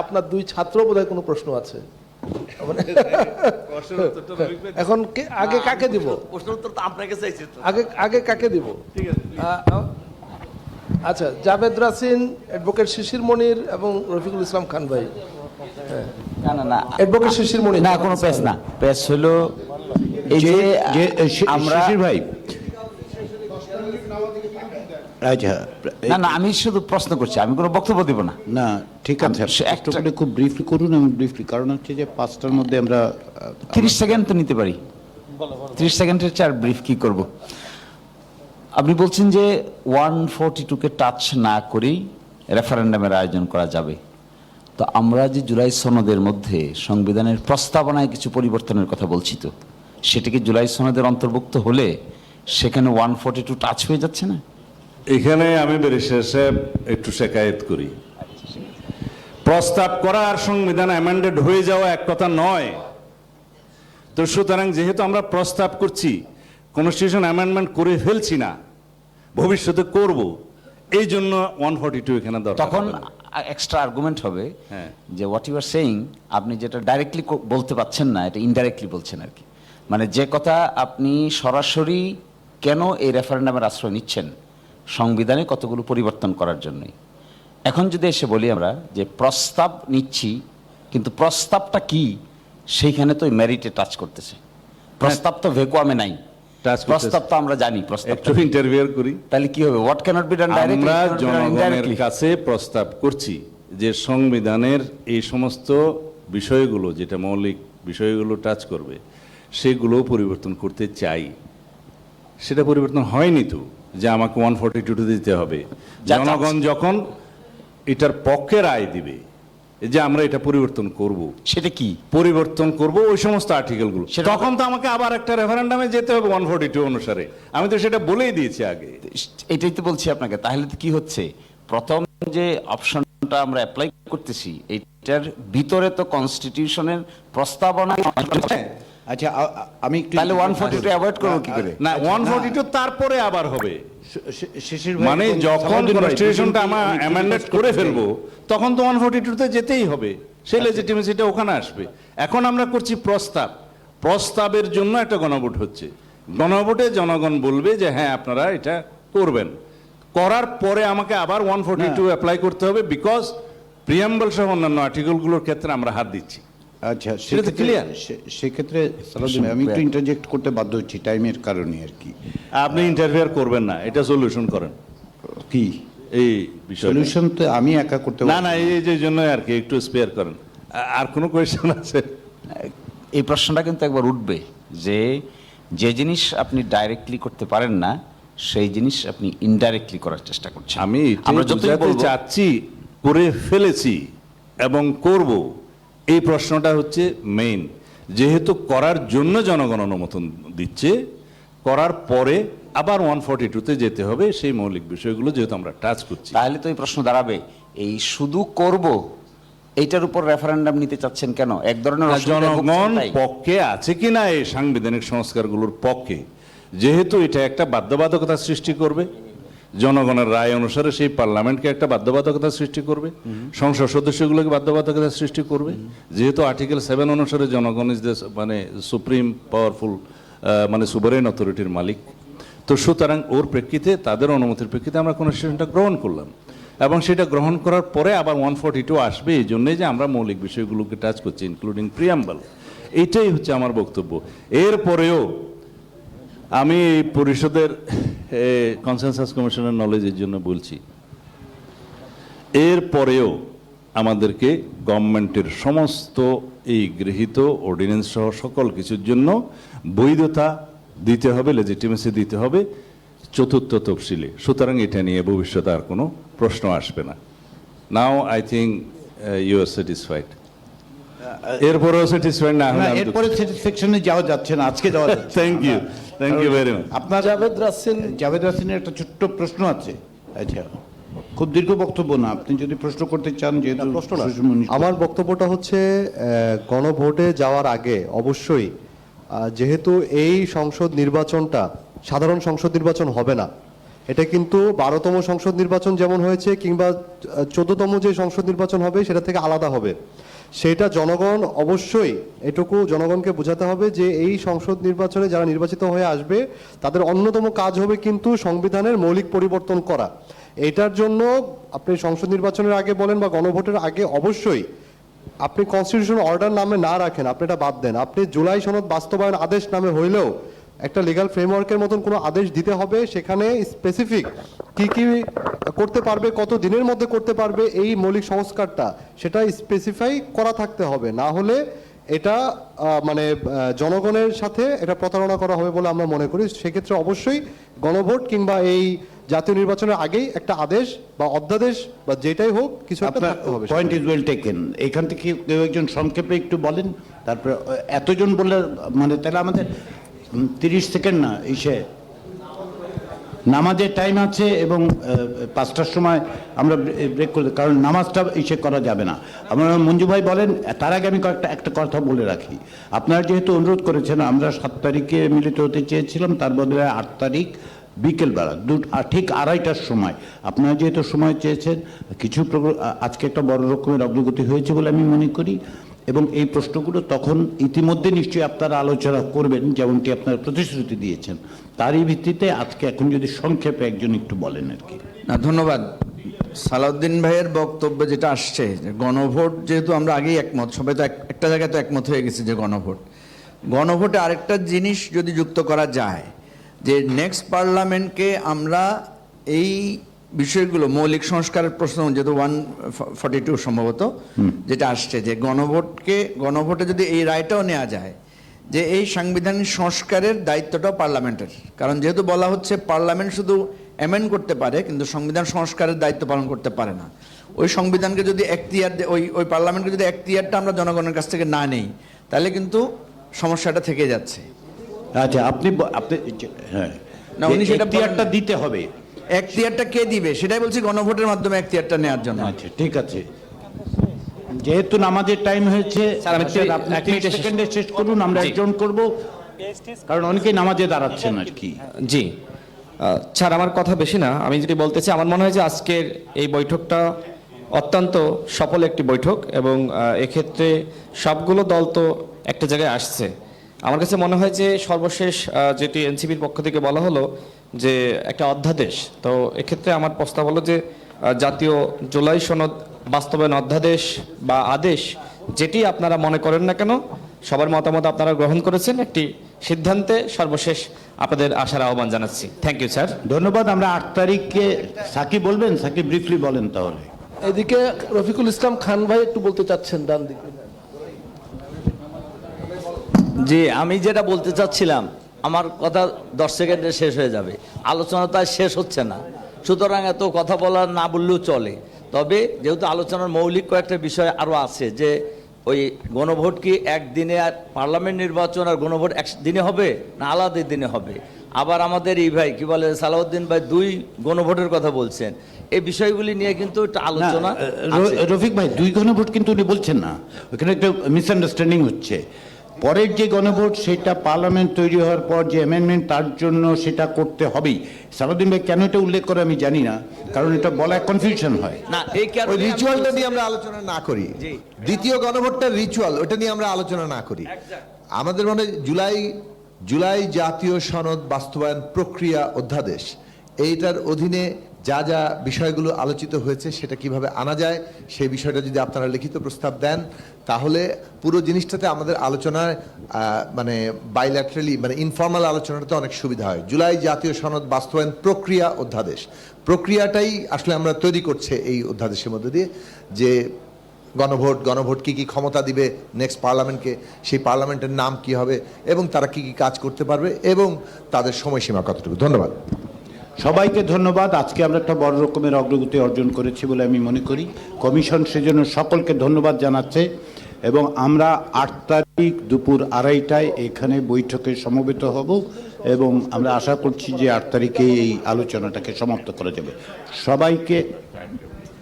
আপনার দুই ছাত্র বোধহয় কোনো প্রশ্ন আছে? এখন আগে কাকে দিব? প্রশ্ন উত্তর তো আপনাকে চাইছি আগে আগে কাকে দিব? আচ্ছা জাভেদ রাসিন অ্যাডভোকেট শিশির মনির এবং রফিকুল ইসলাম খান ভাই। না না না। অ্যাডভোকেট শিশির মনির। না কোনো পেস না। পেস হলো এই যে যে আমরা শিশির ভাই আচ্ছা না না আমি শুধু প্রশ্ন করছি আমি কোনো বক্তব্য দিব না। না ঠিক আছে। আমি- একটু খুব ব্রিফলি করুন এবং ব্রিফলি কারণ হচ্ছে যে পাঁচটার মধ্যে আমরা তিরিশ সেকেন্ড তো নিতে পারি। তিরিশ সেকেন্ডের চার ব্রিফ কি করব? আপনি বলছেন যে ওয়ান ফোরটি টুকে টাচ না করেই রেফারেন্ডামের আয়োজন করা যাবে। তো আমরা যে জুলাই সনদের মধ্যে সংবিধানের প্রস্তাবনায় কিছু পরিবর্তনের কথা বলছি তো সেটা কি জুলাই সনদের অন্তর্ভুক্ত হলে সেখানে ওয়ান ফোরটি টু টাচ হয়ে যাচ্ছে না? এখানে আমি ব্যারিস্টার সাহেব একটু শেখায়ত করি। প্রস্তাব করা আর সংবিধান অ্যামেন্ডেড হয়ে যাওয়া এক কথা নয়। তো সুতরাং যেহেতু আমরা প্রস্তাব করছি কনস্টিটিউশন অ্যামেন্ডমেন্ট করে ফেলছি না ভবিষ্যতে করব এই জন্য ওয়ান ফর্টি টু এখানে তখন এক্সট্রা আর্গুমেন্ট হবে হ্যাঁ। যে হোয়াট ইউ আর সেইং আপনি যেটা ডাইরেক্টলি বলতে পাচ্ছেন না এটা ইনডাইরেক্টলি বলছেন আর কি। মানে যে কথা আপনি সরাসরি কেন এই রেফারেন্ডামের আশ্রয় নিচ্ছেন সংবিধানে কতগুলো পরিবর্তন করার জন্যই। এখন যদি এসে বলি আমরা যে প্রস্তাব নিচ্ছি কিন্তু প্রস্তাবটা কি সেইখানে তো মেরিটে টাচ করতেছে। প্রস্তাব তো ভেকুয়ামে নাই। প্রস্তাব তো আমরা জানি প্রস্তাব একটু ইন্টারভিউ করি। তাহলে কি হবে? হোয়াট ক্যানট বি ডান আমরা জনগণের কাছে প্রস্তাব করছি যে সংবিধানের এই সমস্ত বিষয়গুলো যেটা মৌলিক বিষয়গুলো টাচ করবে সেগুলো পরিবর্তন করতে চাই। সেটা পরিবর্তন হয়নি তো। যে আমাকে ওয়ান ফর্টি টু দিতে হবে। জনগণ যখন এটার পক্ষে রায় দিবে যে আমরা এটা পরিবর্তন করব। সেটা কি? পরিবর্তন করব ওই সমস্ত আর্টিকেলগুলো তখন তো আমাকে আবার একটা রেফারেন্ডামে যেতে হবে ওয়ান ফর্টি টু অনুসারে। আমি তো সেটা বলেই দিয়েছি আগে। এটাই তো বলছি আপনাকে। তাহলে তো কি হচ্ছে? প্রথম যে অপশনটা আমরা অ্যাপ্লাই করতেছি এইটার ভিতরে তো কনস্টিটিউশনের প্রস্তাবনা আচ্ছা আমি তাহলে ওয়ান ফোর্টি টু অ্যাভয়েড করব কি করে? না আচ্ছা, ওয়ান। টু তারপরে আবার হবে। মানে যখন কনস্টিটিউশনটা আমরা অ্যামেন্ডেড করে ফেলব তখন তো ওয়ান ফর্টি টুতে যেতেই হবে। সেই লেজিটিমেসিটা ওখানে আসবে। এখন আমরা করছি প্রস্তাব। প্রস্তাবের জন্য একটা গণভোট হচ্ছে। গণভোটে জনগণ বলবে যে হ্যাঁ আপনারা এটা করবেন। করার পরে আমাকে আবার ওয়ান ফর্টি টু অ্যাপ্লাই করতে হবে বিকজ প্রিয়াম্বল সহ অন্যান্য আর্টিকেলগুলোর ক্ষেত্রে আমরা হাত দিচ্ছি। আচ্ছা সেটা তো সেক্ষেত্রে আমি একটু ইন্টারজেক্ট করতে বাধ্য হচ্ছি টাইমের কারণে আর কি। আপনি ইন্টারফেয়ার করবেন না এটা সলিউশন করেন। কি? এই বিষয় সলিউশন তো আমি একা করতে না না এই যে জন্য আর কি একটু স্পেয়ার করেন। আর কোনো কোয়েশ্চেন আছে? এই প্রশ্নটা কিন্তু একবার উঠবে যে যে জিনিস আপনি ডাইরেক্টলি করতে পারেন না সেই জিনিস আপনি ইনডাইরেক্টলি করার চেষ্টা করছেন। আমি আমরা যতই চাচ্ছি করে ফেলেছি এবং করব। এই প্রশ্নটা হচ্ছে মেইন যেহেতু করার জন্য জনগণ অনুমোদন দিচ্ছে করার পরে আবার ওয়ান ফর্টি টুতে যেতে হবে সেই মৌলিক বিষয়গুলো যেহেতু আমরা টাচ করছি। তাহলে তো এই প্রশ্ন দাঁড়াবে এই শুধু করব এইটার উপর রেফারেন্ডাম নিতে চাচ্ছেন কেন? এক ধরনের জনগণ পক্ষে আছে কিনা এই সাংবিধানিক সংস্কারগুলোর পক্ষে? যেহেতু এটা একটা বাধ্যবাধকতা সৃষ্টি করবে। জনগণের রায় অনুসারে সেই পার্লামেন্টকে একটা বাধ্যবাধকতা সৃষ্টি করবে সংসদ সদস্যগুলোকে বাধ্যবাধকতা সৃষ্টি করবে। যেহেতু আর্টিকেল সেভেন অনুসারে জনগণ ইজ দ্য মানে সুপ্রিম পাওয়ারফুল মানে সুভারেন অথরিটির মালিক। তো সুতরাং ওর প্রেক্ষিতে তাদের অনুমতির প্রেক্ষিতে আমরা কনস্টিটিউশনটা গ্রহণ করলাম। এবং সেটা গ্রহণ করার পরে আবার ওয়ান ফর্টি টু আসবে এই জন্যই যে আমরা মৌলিক বিষয়গুলোকে টাচ করছি ইনক্লুডিং প্রিয়াম্বল এইটাই হচ্ছে আমার বক্তব্য। এরপরেও আমি এই পরিষদের কনসেনসাস কমিশনের নলেজের জন্য বলছি। এরপরেও আমাদেরকে গভর্নমেন্টের সমস্ত এই গৃহীত অর্ডিন্যান্স সহ সকল কিছুর জন্য বৈধতা দিতে হবে লেজিটিমেসি দিতে হবে, চতুর্থ তফসিলে। সুতরাং এটা নিয়ে ভবিষ্যতে আর কোনো প্রশ্ন আসবে না। Now I think you are satisfied এরপরেও স্যাটিসফাইড না না হলে এরপরে সেকশনে যাওয়া যাচ্ছে না আজকে যাওয়া যাচ্ছে thank you thank you very much আপনার জাভেদ রাসিন জাভেদ হাসিনের একটা ছোট্ট প্রশ্ন আছে। আচ্ছা খুব দীর্ঘ বক্তব্য না আপনি যদি প্রশ্ন করতে চান যেহেতু প্রশ্ন আমার বক্তব্যটা হচ্ছে আহ, গণভোটে যাওয়ার আগে অবশ্যই যেহেতু এই সংসদ নির্বাচনটা সাধারণ সংসদ নির্বাচন হবে না এটা কিন্তু বারোতম সংসদ নির্বাচন যেমন হয়েছে কিংবা চোদ্দতম যে সংসদ নির্বাচন হবে সেটা থেকে আলাদা হবে। সেটা জনগণ অবশ্যই এটুকু জনগণকে বোঝাতে হবে যে এই সংসদ নির্বাচনে যারা নির্বাচিত হয়ে আসবে, তাদের অন্যতম কাজ হবে কিন্তু সংবিধানের মৌলিক পরিবর্তন করা। এটার জন্য আপনি সংসদ নির্বাচনের আগে বলেন বা গণভোটের আগে অবশ্যই আপনি কনস্টিটিউশন অর্ডার নামে না রাখেন, আপনি এটা বাদ দেন। আপনি জুলাই সনদ বাস্তবায়ন আদেশ নামে হইলেও একটা লিগাল ফ্রেমওয়ার্কের মতন কোনো আদেশ দিতে হবে সেখানে স্পেসিফিক কি কি করতে পারবে কত দিনের মধ্যে করতে পারবে এই মৌলিক সংস্কারটা সেটা স্পেসিফাই করা থাকতে হবে। না হলে এটা মানে জনগণের সাথে এটা প্রতারণা করা হবে বলে আমরা মনে করি। সেক্ষেত্রে অবশ্যই গণভোট কিংবা এই জাতীয় নির্বাচনের আগেই একটা আদেশ বা অধ্যাদেশ বা যেটাই হোক কিছু একটা থাকতে হবে পয়েন্ট ইজ ওয়েল টেকেন এখান থেকে কেউ একজন সংক্ষেপে একটু বলেন তারপরে এতজন বললে মানে তাহলে আমাদের তিরিশ সেকেন্ড না ইসে নামাজের টাইম আছে এবং পাঁচটার সময় আমরা ব্রেক করে, কারণ নামাজটা ইসে করা যাবে না। আমরা মঞ্জু ভাই বলেন, তার আগে আমি কয়েকটা, একটা কথা বলে রাখি। আপনারা যেহেতু অনুরোধ করেছেন, আমরা সাত তারিখে মিলিত হতে চেয়েছিলাম, তার বদলে আট তারিখ বিকেলবেলা, দু ঠিক আড়াইটার সময়। আপনারা যেহেতু সময় চেয়েছেন, কিছু আজকে একটা বড় রকমের অগ্রগতি হয়েছে বলে আমি মনে করি। এবং এই প্রশ্নগুলো তখন ইতিমধ্যে নিশ্চয়ই আপনারা আলোচনা করবেন, যেমনটি আপনারা প্রতিশ্রুতি দিয়েছেন। তারই ভিত্তিতে আজকে এখন যদি সংক্ষেপে একজন একটু বলেন আর কি। না, ধন্যবাদ। সালাউদ্দিন ভাইয়ের বক্তব্যে যেটা আসছে, যে গণভোট যেহেতু আমরা আগেই একমত, সবাই তো এক- একটা জায়গায় তো একমত হয়ে গেছে যে গণভোট। গণভোটে আরেকটা জিনিস যদি যুক্ত করা যায়, যে নেক্সট পার্লামেন্টকে আমরা এই বিষয়গুলো মৌলিক সংস্কারের প্রশ্ন যেহেতু ওয়ান ফর্টি টু সম্ভবত যেটা আসছে যে গণভোটকে গণভোটে যদি এই রায়টাও নেওয়া যায় যে এই সাংবিধানিক সংস্কারের দায়িত্বটাও পার্লামেন্টের। কারণ যেহেতু বলা হচ্ছে পার্লামেন্ট শুধু অ্যামেন্ড করতে পারে কিন্তু সংবিধান সংস্কারের দায়িত্ব পালন করতে পারে না। ওই সংবিধানকে যদি এখতিয়ার ওই ওই পার্লামেন্টকে যদি এখতিয়ারটা আমরা জনগণের কাছ থেকে না নেই তাহলে কিন্তু সমস্যাটা থেকে যাচ্ছে। আচ্ছা আপনি আপনি হ্যাঁ। না, উনি সেটা। দিতে হবে এখতিয়ারটা কে দিবে? সেটাই বলছি গণভোটের মাধ্যমে এখতিয়ারটা নেওয়ার জন্য। আচ্ছা ঠিক আছে। যেহেতু নামাজের টাইম হয়েছে সেকেন্ডে শেষ করুন আমরা। একজন করব। কারণ অনেকেই নামাজে দাঁড়াচ্ছেন আর কি। জি। স্যার আমার কথা বেশি না। আমি যেটি বলতে চাই আমার মনে হয় যে আজকের এই বৈঠকটা অত্যন্ত সফল একটি বৈঠক এবং এক্ষেত্রে সবগুলো দল তো একটা জায়গায় আসছে। আমার কাছে মনে হয় যে সর্বশেষ যেটি এনসিপির পক্ষ থেকে বলা হলো যে একটা অধ্যাদেশ তো এক্ষেত্রে আমার প্রস্তাব হলো যে জাতীয় জুলাই সনদ বাস্তবায়ন অধ্যাদেশ বা আদেশ যেটি আপনারা মনে করেন না কেন সবার মতামত আপনারা গ্রহণ করেছেন একটি সিদ্ধান্তে সর্বশেষ আপনাদের আশার আহ্বান জানাচ্ছি। থ্যাংক ইউ স্যার ধন্যবাদ আমরা আট তারিখে সাকিব বলবেন সাকিব ব্রিফলি বলেন তাহলে। এদিকে রফিকুল ইসলাম খান ভাই একটু বলতে চাচ্ছেন ডান দিকে জি আমি যেটা বলতে চাচ্ছিলাম আমার কথা দশ সেকেন্ডে শেষ হয়ে যাবে। আলোচনা তো আর শেষ হচ্ছে না। সুতরাং এত কথা বলার না বললেও চলে। তবে যেহেতু আলোচনার মৌলিক কয়েকটা বিষয় আরও আছে যে ওই গণভোট কি একদিনে আর পার্লামেন্ট নির্বাচন আর গণভোট এক দিনে হবে না আলাদা দিনে হবে? আবার আমাদের এই ভাই কি বলে সালাউদ্দিন ভাই দুই গণভোটের কথা বলছেন। এই বিষয়গুলি নিয়ে কিন্তু একটা আলোচনা রফিক ভাই দুই গণভোট কিন্তু উনি বলছেন না। ওখানে একটা মিসআন্ডারস্ট্যান্ডিং হচ্ছে। পরের যে গণভোট সেটা পার্লামেন্ট তৈরি হওয়ার পর যে অ্যামেন্ডমেন্ট তার জন্য সেটা করতে হবেই। সালাউদ্দিন ভাই কেন এটা উল্লেখ করে আমি জানি না কারণ এটা বলা কনফিউশন হয়। না এই রিচুয়ালটা নিয়ে আমরা আলোচনা না করি। দ্বিতীয় গণভোটটার রিচুয়াল ওটা নিয়ে আমরা আলোচনা না করি। আমাদের মনে জুলাই জুলাই জাতীয় সনদ বাস্তবায়ন প্রক্রিয়া অধ্যাদেশ এইটার অধীনে যা যা বিষয়গুলো আলোচিত হয়েছে সেটা কীভাবে আনা যায়, সেই বিষয়টা যদি আপনারা লিখিত প্রস্তাব দেন, তাহলে পুরো জিনিসটাতে আমাদের আলোচনায় মানে বাইল্যাটারালি মানে ইনফর্মাল আলোচনাটাতে অনেক সুবিধা হয়। জুলাই জাতীয় সনদ বাস্তবায়ন প্রক্রিয়া অধ্যাদেশ। প্রক্রিয়াটাই আসলে আমরা তৈরি করছে এই অধ্যাদেশের মধ্যে দিয়ে যে গণভোট গণভোট কী কী ক্ষমতা দিবে নেক্সট পার্লামেন্টকে, সেই পার্লামেন্টের নাম কি হবে, এবং তারা কি কি কাজ করতে পারবে, এবং তাদের সময়সীমা কতটুকু। ধন্যবাদ। সবাইকে ধন্যবাদ। আজকে আমরা একটা বড় রকমের অগ্রগতি অর্জন করেছি বলে আমি মনে করি। কমিশন সেজন্য সকলকে ধন্যবাদ জানাচ্ছে এবং আমরা আট তারিখ দুপুর আড়াইটায় এখানে বৈঠকে সমবেত হব এবং আমরা আশা করছি যে আট তারিখে এই আলোচনাটাকে সমাপ্ত করা যাবে। সবাইকে